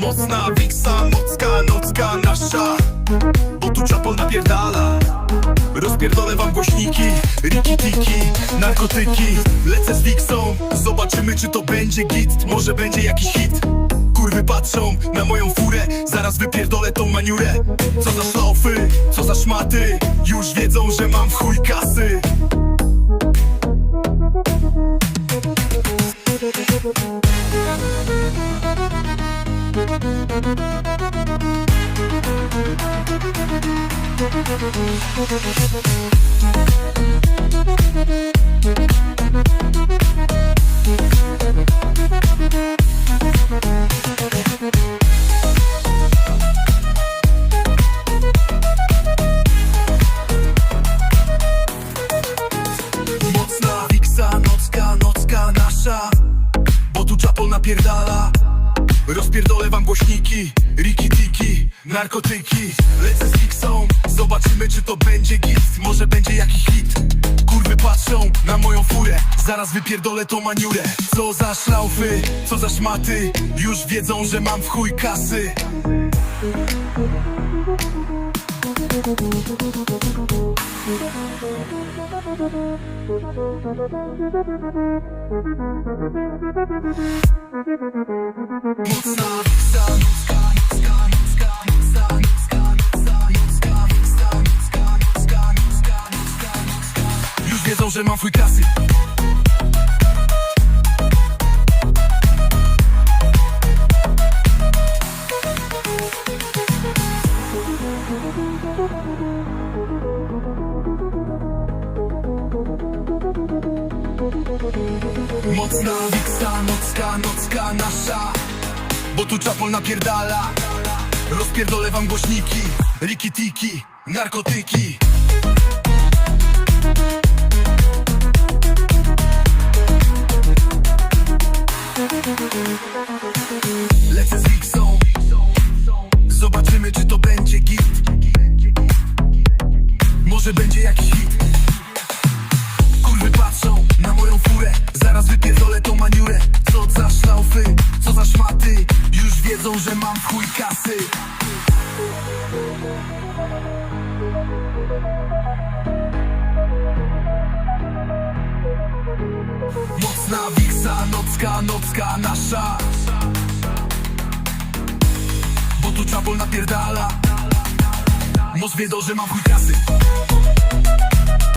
Mocna wiksa, nocka, nocka nasza. Bo tu czapol napierdala. Rozpierdolę wam głośniki, riki-tiki, narkotyki. Lecę z wiksą, zobaczymy czy to będzie git. Może będzie jakiś hit. Kurwy patrzą na moją Zaraz wypierdolę tą maniurę. Co za szlofy, co za szmaty. Już wiedzą, że mam w chuj kasy. Mocna Bo tu czapol napierdala. Rozpierdolę wam głośniki Riki-tiki, narkotyki. Lecę z wiksą, zobaczymy czy to będzie git. Może będzie jakiś hit. Kurwy patrzą na moją furę. Zaraz wypierdolę tą maniurę. Co za szlaufy, co za szmaty. Już wiedzą, że mam w chuj kasy Mocna wiksa, nocka, nocka, nocka, Mocna wiksa, nocka, nocka nasza. Bo tu czapol napierdala. Rozpierdolę wam głośniki Riki-tiki, narkotyki. Lecę z wiksą. Zobaczymy czy to będzie git. Może będzie jakiś Zaraz wypierdolę tą maniurę. Co za szlaufy, co za szmaty Już wiedzą, że mam chuj kasy. Mocna wiksa, nocka, nocka nasza. Bo tu czapol napierdala. Moc wiedzą, że mam chuj kasy